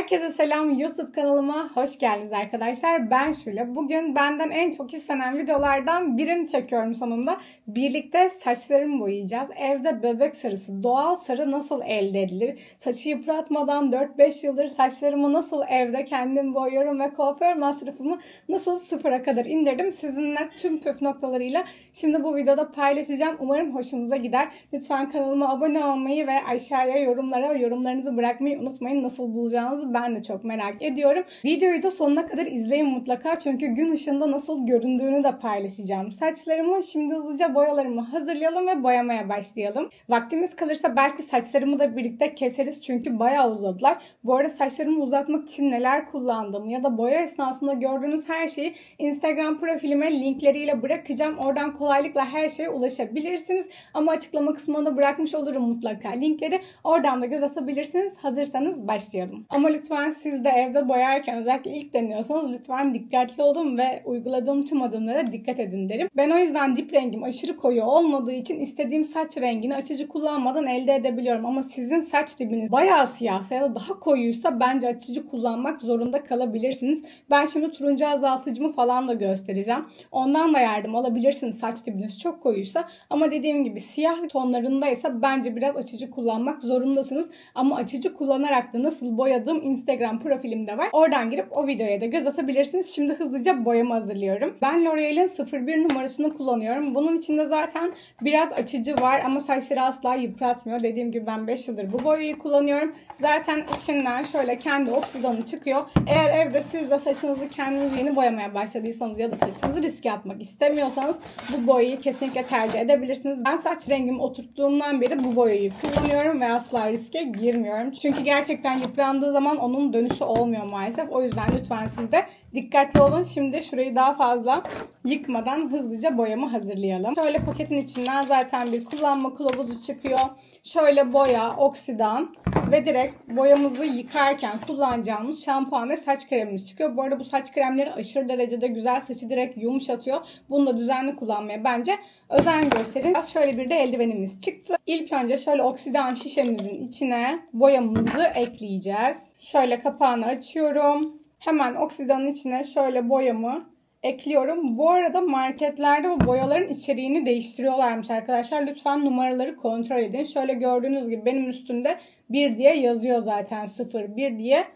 Herkese selam YouTube kanalıma hoş geldiniz arkadaşlar. Ben Şule. Bugün benden en çok istenen videolardan birini çekiyorum sonunda. Birlikte saçlarımı boyayacağız. Evde bebek sarısı, doğal sarı nasıl elde edilir? Saçı yıpratmadan 4-5 yıldır saçlarımı nasıl evde kendim boyuyorum ve kuaför masrafımı nasıl sıfıra kadar indirdim? Sizinle tüm püf noktalarıyla şimdi bu videoda paylaşacağım. Umarım hoşunuza gider. Lütfen kanalıma abone olmayı ve aşağıya yorumlara yorumlarınızı bırakmayı unutmayın. Nasıl bulacağınızı ben de çok merak ediyorum. Videoyu da sonuna kadar izleyin mutlaka çünkü gün ışığında nasıl göründüğünü de paylaşacağım. Saçlarımı şimdi hızlıca boyalarımı hazırlayalım ve boyamaya başlayalım. Vaktimiz kalırsa belki saçlarımı da birlikte keseriz çünkü bayağı uzadılar. Bu arada saçlarımı uzatmak için neler kullandım ya da boya esnasında gördüğünüz her şeyi Instagram profilime linkleriyle bırakacağım. Oradan kolaylıkla her şeye ulaşabilirsiniz. Ama açıklama kısmına bırakmış olurum mutlaka linkleri. Oradan da göz atabilirsiniz. Hazırsanız başlayalım. Ama lütfen siz de evde boyarken özellikle ilk deniyorsanız lütfen dikkatli olun ve uyguladığım tüm adımlara dikkat edin derim. Ben o yüzden dip rengim aşırı koyu olmadığı için istediğim saç rengini açıcı kullanmadan elde edebiliyorum. Ama sizin saç dibiniz bayağı siyahsa ya da daha koyuysa bence açıcı kullanmak zorunda kalabilirsiniz. Ben şimdi turuncu azaltıcımı falan da göstereceğim. Ondan da yardım alabilirsiniz saç dibiniz çok koyuysa. Ama dediğim gibi siyah tonlarındaysa bence biraz açıcı kullanmak zorundasınız. Ama açıcı kullanarak da nasıl Instagram profilimde var. Oradan girip o videoya da göz atabilirsiniz. Şimdi hızlıca boyamı hazırlıyorum. Ben L'Oreal'in 01 numarasını kullanıyorum. Bunun içinde zaten biraz açıcı var ama saçları asla yıpratmıyor. Dediğim gibi ben 5 yıldır bu boyayı kullanıyorum. Zaten içinden şöyle kendi oksidanı çıkıyor. Eğer evde siz de saçınızı kendiniz yeni boyamaya başladıysanız ya da saçınızı riske atmak istemiyorsanız bu boyayı kesinlikle tercih edebilirsiniz. Ben saç rengimi oturttuğumdan beri bu boyayı kullanıyorum ve asla riske girmiyorum. Çünkü gerçekten yıprandığı zaman onun dönüşü olmuyor maalesef. O yüzden lütfen siz de dikkatli olun. Şimdi şurayı daha fazla yıkmadan hızlıca boyamı hazırlayalım. Şöyle paketin içinden zaten bir kullanma kılavuzu çıkıyor. Şöyle boya, oksidan ve direkt boyamızı yıkarken kullanacağımız şampuan ve saç kremimiz çıkıyor. Bu arada bu saç kremleri aşırı derecede güzel saçı direkt yumuşatıyor. Bunu da düzenli kullanmaya bence özen gösterin. Şöyle bir de eldivenimiz çıktı. İlk önce şöyle oksidan şişemizin içine boyamızı ekleyeceğiz. Şöyle kapağını açıyorum. Hemen oksidanın içine şöyle boyamı ekliyorum. Bu arada marketlerde bu boyaların içeriğini değiştiriyorlarmış arkadaşlar. Lütfen numaraları kontrol edin. Şöyle gördüğünüz gibi benim üstünde 1 diye yazıyor zaten 0 1 diye.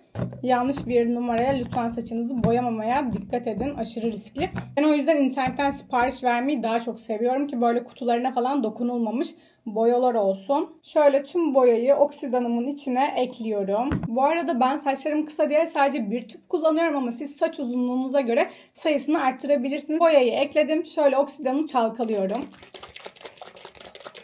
Yanlış bir numaraya lütfen saçınızı boyamamaya dikkat edin. Aşırı riskli. Ben o yüzden internetten sipariş vermeyi daha çok seviyorum ki böyle kutularına falan dokunulmamış boyalar olsun. Şöyle tüm boyayı oksidanımın içine ekliyorum. Bu arada ben saçlarım kısa diye sadece bir tüp kullanıyorum ama siz saç uzunluğunuza göre sayısını arttırabilirsiniz. Boyayı ekledim. Şöyle oksidanı çalkalıyorum.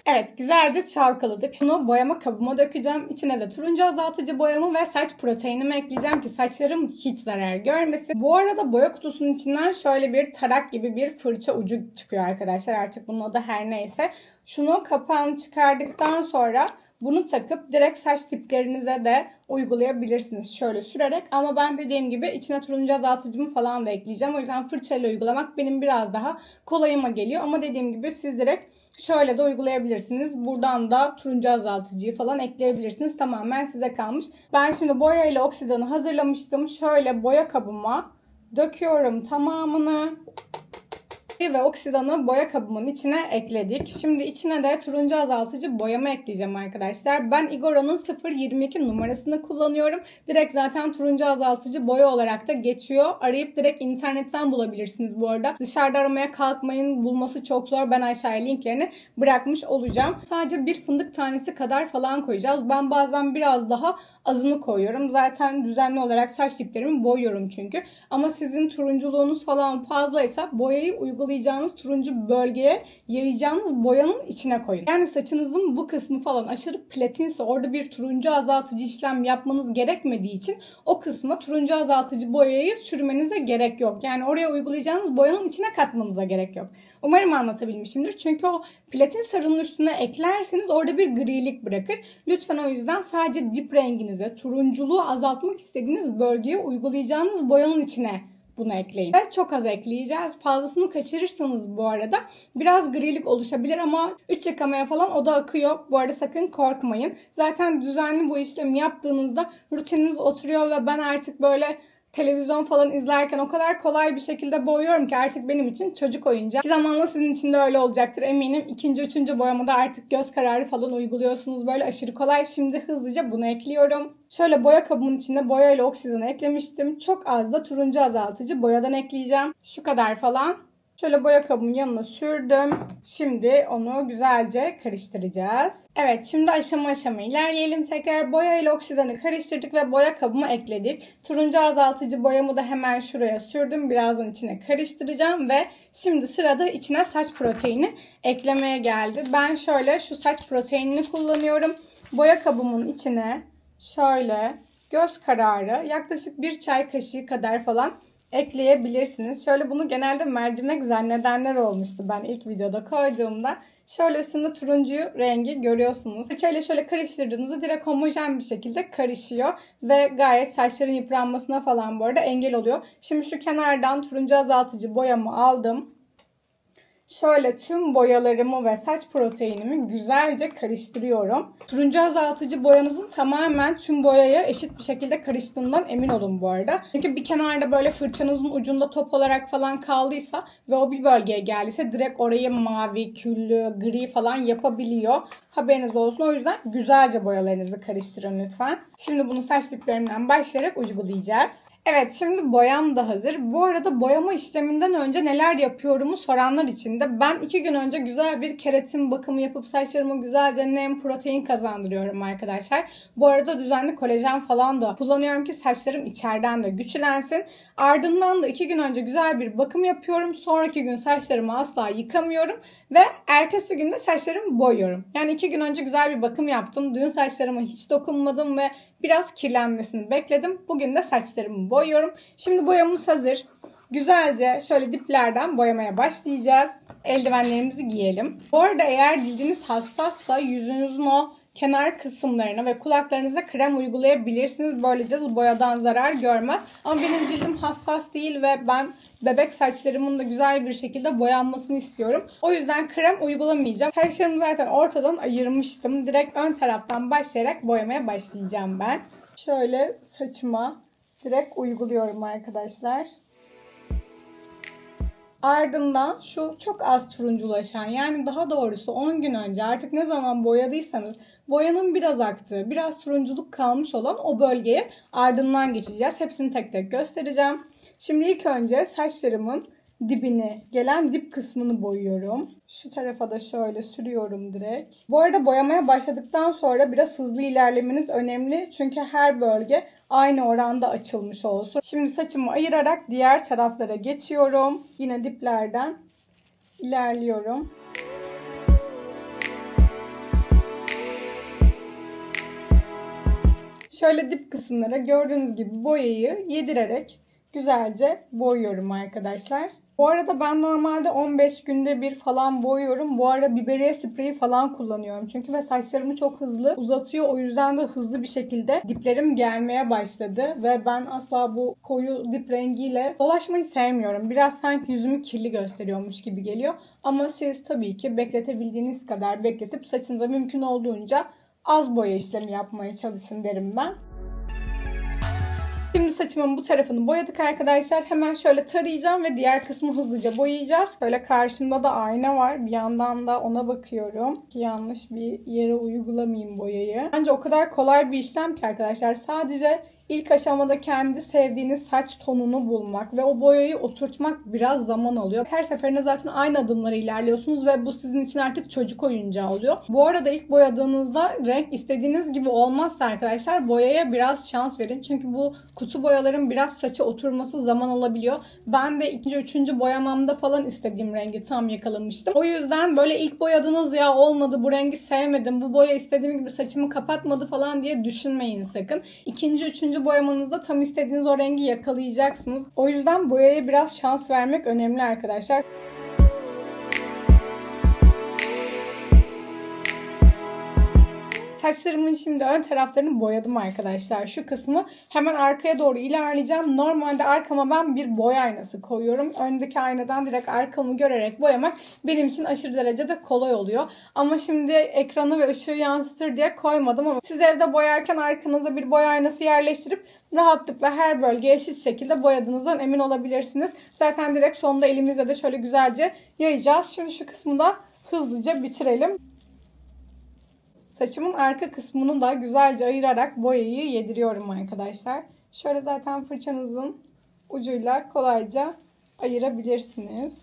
Evet güzelce çalkaladık. Şunu boyama kabıma dökeceğim. İçine de turuncu azaltıcı boyamı ve saç proteinimi ekleyeceğim ki saçlarım hiç zarar görmesin. Bu arada boya kutusunun içinden şöyle bir tarak gibi bir fırça ucu çıkıyor arkadaşlar. Artık bunun adı her neyse. Şunu kapağını çıkardıktan sonra bunu takıp direkt saç tiplerinize de uygulayabilirsiniz şöyle sürerek. Ama ben dediğim gibi içine turuncu azaltıcımı falan da ekleyeceğim. O yüzden fırçayla uygulamak benim biraz daha kolayıma geliyor. Ama dediğim gibi siz direkt Şöyle de uygulayabilirsiniz. Buradan da turuncu azaltıcıyı falan ekleyebilirsiniz. Tamamen size kalmış. Ben şimdi boya ile oksidanı hazırlamıştım. Şöyle boya kabıma döküyorum tamamını ve oksidanı boya kabımın içine ekledik. Şimdi içine de turuncu azaltıcı boyama ekleyeceğim arkadaşlar. Ben Igora'nın 022 numarasını kullanıyorum. Direkt zaten turuncu azaltıcı boya olarak da geçiyor. Arayıp direkt internetten bulabilirsiniz bu arada. Dışarıda aramaya kalkmayın. Bulması çok zor. Ben aşağıya linklerini bırakmış olacağım. Sadece bir fındık tanesi kadar falan koyacağız. Ben bazen biraz daha azını koyuyorum. Zaten düzenli olarak saç diplerimi boyuyorum çünkü. Ama sizin turunculuğunuz falan fazlaysa boyayı uygulayacağınız turuncu bölgeye yayacağınız boyanın içine koyun. Yani saçınızın bu kısmı falan aşırı platinse orada bir turuncu azaltıcı işlem yapmanız gerekmediği için o kısma turuncu azaltıcı boyayı sürmenize gerek yok. Yani oraya uygulayacağınız boyanın içine katmanıza gerek yok. Umarım anlatabilmişimdir. Çünkü o platin sarının üstüne eklerseniz orada bir grilik bırakır. Lütfen o yüzden sadece dip renginize, turunculuğu azaltmak istediğiniz bölgeye uygulayacağınız boyanın içine bunu ekleyin. Çok az ekleyeceğiz. Fazlasını kaçırırsanız bu arada biraz grilik oluşabilir ama 3 yıkamaya falan o da akıyor. Bu arada sakın korkmayın. Zaten düzenli bu işlemi yaptığınızda rutininiz oturuyor ve ben artık böyle televizyon falan izlerken o kadar kolay bir şekilde boyuyorum ki artık benim için çocuk oyuncağı. Zamanla sizin için de öyle olacaktır eminim. İkinci, üçüncü boyamada artık göz kararı falan uyguluyorsunuz. Böyle aşırı kolay. Şimdi hızlıca bunu ekliyorum. Şöyle boya kabımın içinde boya ile oksidanı eklemiştim. Çok az da turuncu azaltıcı boyadan ekleyeceğim. Şu kadar falan. Şöyle boya kabımın yanına sürdüm. Şimdi onu güzelce karıştıracağız. Evet şimdi aşama aşama ilerleyelim. Tekrar boya ile oksidanı karıştırdık ve boya kabıma ekledik. Turuncu azaltıcı boyamı da hemen şuraya sürdüm. Birazdan içine karıştıracağım ve şimdi sırada içine saç proteini eklemeye geldi. Ben şöyle şu saç proteinini kullanıyorum. Boya kabımın içine şöyle göz kararı yaklaşık bir çay kaşığı kadar falan ekleyebilirsiniz. Şöyle bunu genelde mercimek zannedenler olmuştu ben ilk videoda koyduğumda. Şöyle üstünde turuncu rengi görüyorsunuz. Fırçayla şöyle karıştırdığınızda direkt homojen bir şekilde karışıyor. Ve gayet saçların yıpranmasına falan bu arada engel oluyor. Şimdi şu kenardan turuncu azaltıcı boyamı aldım. Şöyle tüm boyalarımı ve saç proteinimi güzelce karıştırıyorum. Turuncu azaltıcı boyanızın tamamen tüm boyaya eşit bir şekilde karıştığından emin olun bu arada. Çünkü bir kenarda böyle fırçanızın ucunda top olarak falan kaldıysa ve o bir bölgeye geldiyse direkt orayı mavi, küllü, gri falan yapabiliyor. Haberiniz olsun. O yüzden güzelce boyalarınızı karıştırın lütfen. Şimdi bunu saç diplerimden başlayarak uygulayacağız. Evet şimdi boyam da hazır. Bu arada boyama işleminden önce neler yapıyorumu soranlar için de ben iki gün önce güzel bir keratin bakımı yapıp saçlarıma güzelce nem protein kazandırıyorum arkadaşlar. Bu arada düzenli kolajen falan da kullanıyorum ki saçlarım içeriden de güçlensin. Ardından da iki gün önce güzel bir bakım yapıyorum. Sonraki gün saçlarımı asla yıkamıyorum ve ertesi günde saçlarımı boyuyorum. Yani iki gün önce güzel bir bakım yaptım. Dün saçlarıma hiç dokunmadım ve biraz kirlenmesini bekledim. Bugün de saçlarımı boyuyorum. Şimdi boyamız hazır. Güzelce şöyle diplerden boyamaya başlayacağız. Eldivenlerimizi giyelim. Bu arada eğer cildiniz hassassa yüzünüzün o kenar kısımlarına ve kulaklarınıza krem uygulayabilirsiniz. Böylece boyadan zarar görmez. Ama benim cildim hassas değil ve ben bebek saçlarımın da güzel bir şekilde boyanmasını istiyorum. O yüzden krem uygulamayacağım. Saçlarımı zaten ortadan ayırmıştım. Direkt ön taraftan başlayarak boyamaya başlayacağım ben. Şöyle saçıma direkt uyguluyorum arkadaşlar. Ardından şu çok az turunculaşan yani daha doğrusu 10 gün önce artık ne zaman boyadıysanız boyanın biraz aktığı, biraz turunculuk kalmış olan o bölgeye ardından geçeceğiz. Hepsini tek tek göstereceğim. Şimdi ilk önce saçlarımın dibini, gelen dip kısmını boyuyorum. Şu tarafa da şöyle sürüyorum direkt. Bu arada boyamaya başladıktan sonra biraz hızlı ilerlemeniz önemli. Çünkü her bölge aynı oranda açılmış olsun. Şimdi saçımı ayırarak diğer taraflara geçiyorum. Yine diplerden ilerliyorum. Şöyle dip kısımlara gördüğünüz gibi boyayı yedirerek güzelce boyuyorum arkadaşlar. Bu arada ben normalde 15 günde bir falan boyuyorum. Bu ara biberiye spreyi falan kullanıyorum. Çünkü ve saçlarımı çok hızlı uzatıyor. O yüzden de hızlı bir şekilde diplerim gelmeye başladı. Ve ben asla bu koyu dip rengiyle dolaşmayı sevmiyorum. Biraz sanki yüzümü kirli gösteriyormuş gibi geliyor. Ama siz tabii ki bekletebildiğiniz kadar bekletip saçınıza mümkün olduğunca az boya işlemi yapmaya çalışın derim ben. Şimdi saçımın bu tarafını boyadık arkadaşlar. Hemen şöyle tarayacağım ve diğer kısmı hızlıca boyayacağız. Böyle karşımda da ayna var. Bir yandan da ona bakıyorum. Ki yanlış bir yere uygulamayayım boyayı. Bence o kadar kolay bir işlem ki arkadaşlar. Sadece ilk aşamada kendi sevdiğiniz saç tonunu bulmak ve o boyayı oturtmak biraz zaman alıyor. Her seferinde zaten aynı adımları ilerliyorsunuz ve bu sizin için artık çocuk oyuncağı oluyor. Bu arada ilk boyadığınızda renk istediğiniz gibi olmazsa arkadaşlar boyaya biraz şans verin. Çünkü bu kutu boyaların biraz saça oturması zaman alabiliyor. Ben de ikinci, üçüncü boyamamda falan istediğim rengi tam yakalamıştım. O yüzden böyle ilk boyadınız ya olmadı bu rengi sevmedim, bu boya istediğim gibi saçımı kapatmadı falan diye düşünmeyin sakın. İkinci, üçüncü boyamanızda tam istediğiniz o rengi yakalayacaksınız. O yüzden boyaya biraz şans vermek önemli arkadaşlar. Saçlarımın şimdi ön taraflarını boyadım arkadaşlar. Şu kısmı hemen arkaya doğru ilerleyeceğim. Normalde arkama ben bir boya aynası koyuyorum. Öndeki aynadan direkt arkamı görerek boyamak benim için aşırı derecede kolay oluyor. Ama şimdi ekranı ve ışığı yansıtır diye koymadım ama siz evde boyarken arkanıza bir boya aynası yerleştirip rahatlıkla her bölge eşit şekilde boyadığınızdan emin olabilirsiniz. Zaten direkt sonunda elimizle de şöyle güzelce yayacağız. Şimdi şu kısmı da hızlıca bitirelim. Saçımın arka kısmını da güzelce ayırarak boyayı yediriyorum arkadaşlar. Şöyle zaten fırçanızın ucuyla kolayca ayırabilirsiniz.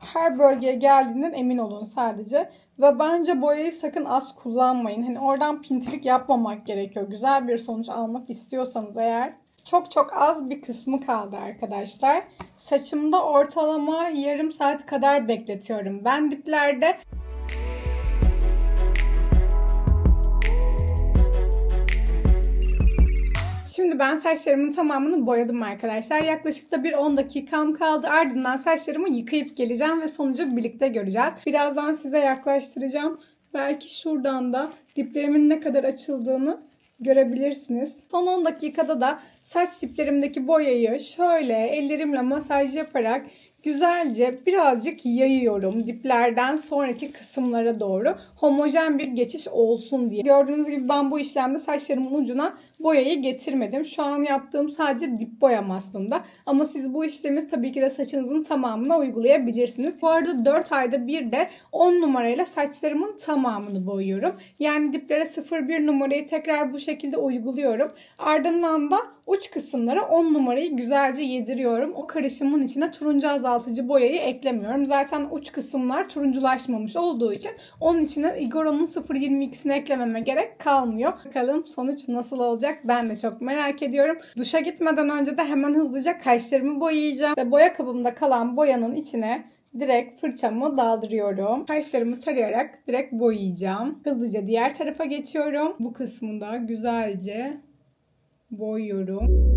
Her bölgeye geldiğinden emin olun sadece. Ve bence boyayı sakın az kullanmayın. Hani oradan pintilik yapmamak gerekiyor. Güzel bir sonuç almak istiyorsanız eğer. Çok çok az bir kısmı kaldı arkadaşlar. Saçımda ortalama yarım saat kadar bekletiyorum. Ben diplerde Şimdi ben saçlarımın tamamını boyadım arkadaşlar. Yaklaşık da bir 10 dakikam kaldı. Ardından saçlarımı yıkayıp geleceğim ve sonucu birlikte göreceğiz. Birazdan size yaklaştıracağım. Belki şuradan da diplerimin ne kadar açıldığını görebilirsiniz. Son 10 dakikada da saç diplerimdeki boyayı şöyle ellerimle masaj yaparak güzelce birazcık yayıyorum diplerden sonraki kısımlara doğru homojen bir geçiş olsun diye. Gördüğünüz gibi ben bu işlemde saçlarımın ucuna boyayı getirmedim. Şu an yaptığım sadece dip boyam aslında. Ama siz bu işlemi tabii ki de saçınızın tamamına uygulayabilirsiniz. Bu arada 4 ayda bir de 10 numarayla saçlarımın tamamını boyuyorum. Yani diplere 01 numarayı tekrar bu şekilde uyguluyorum. Ardından da uç kısımlara 10 numarayı güzelce yediriyorum. O karışımın içine turuncu azaltıcı boyayı eklemiyorum. Zaten uç kısımlar turunculaşmamış olduğu için onun içine Igoro'nun 0.22'sini eklememe gerek kalmıyor. Bakalım sonuç nasıl olacak ben de çok merak ediyorum. Duşa gitmeden önce de hemen hızlıca kaşlarımı boyayacağım. Ve boya kabımda kalan boyanın içine direkt fırçamı daldırıyorum. Kaşlarımı tarayarak direkt boyayacağım. Hızlıca diğer tarafa geçiyorum. Bu kısmında güzelce boyuyorum.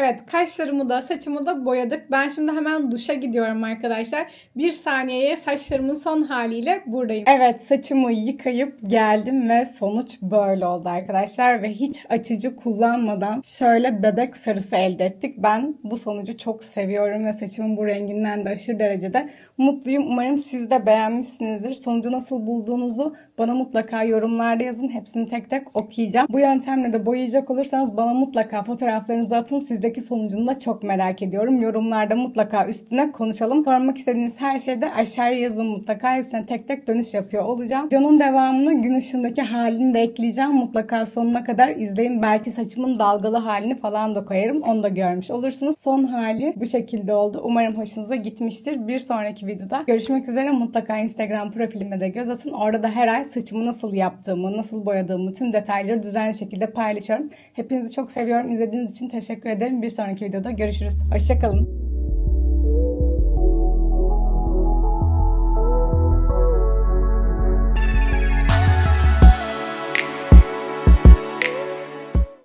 Evet kaşlarımı da saçımı da boyadık. Ben şimdi hemen duşa gidiyorum arkadaşlar. Bir saniyeye saçlarımın son haliyle buradayım. Evet saçımı yıkayıp geldim ve sonuç böyle oldu arkadaşlar. Ve hiç açıcı kullanmadan şöyle bebek sarısı elde ettik. Ben bu sonucu çok seviyorum ve saçımın bu renginden de aşırı derecede mutluyum. Umarım siz de beğenmişsinizdir. Sonucu nasıl bulduğunuzu bana mutlaka yorumlarda yazın. Hepsini tek tek okuyacağım. Bu yöntemle de boyayacak olursanız bana mutlaka fotoğraflarınızı atın. Sizdeki sonucunu da çok merak ediyorum. Yorumlarda mutlaka üstüne konuşalım. Sormak istediğiniz her şeyde aşağıya yazın mutlaka. Hepsine tek tek dönüş yapıyor olacağım. Videonun devamını gün ışığındaki halini de ekleyeceğim. Mutlaka sonuna kadar izleyin. Belki saçımın dalgalı halini falan da koyarım. Onu da görmüş olursunuz. Son hali bu şekilde oldu. Umarım hoşunuza gitmiştir. Bir sonraki videoda görüşmek üzere. Mutlaka Instagram profilime de göz atın. Orada da her ay saçımı nasıl yaptığımı, nasıl boyadığımı, tüm detayları düzenli şekilde paylaşıyorum. Hepinizi çok seviyorum. İzlediğiniz için teşekkür ederim. Bir sonraki videoda görüşürüz. Hoşçakalın.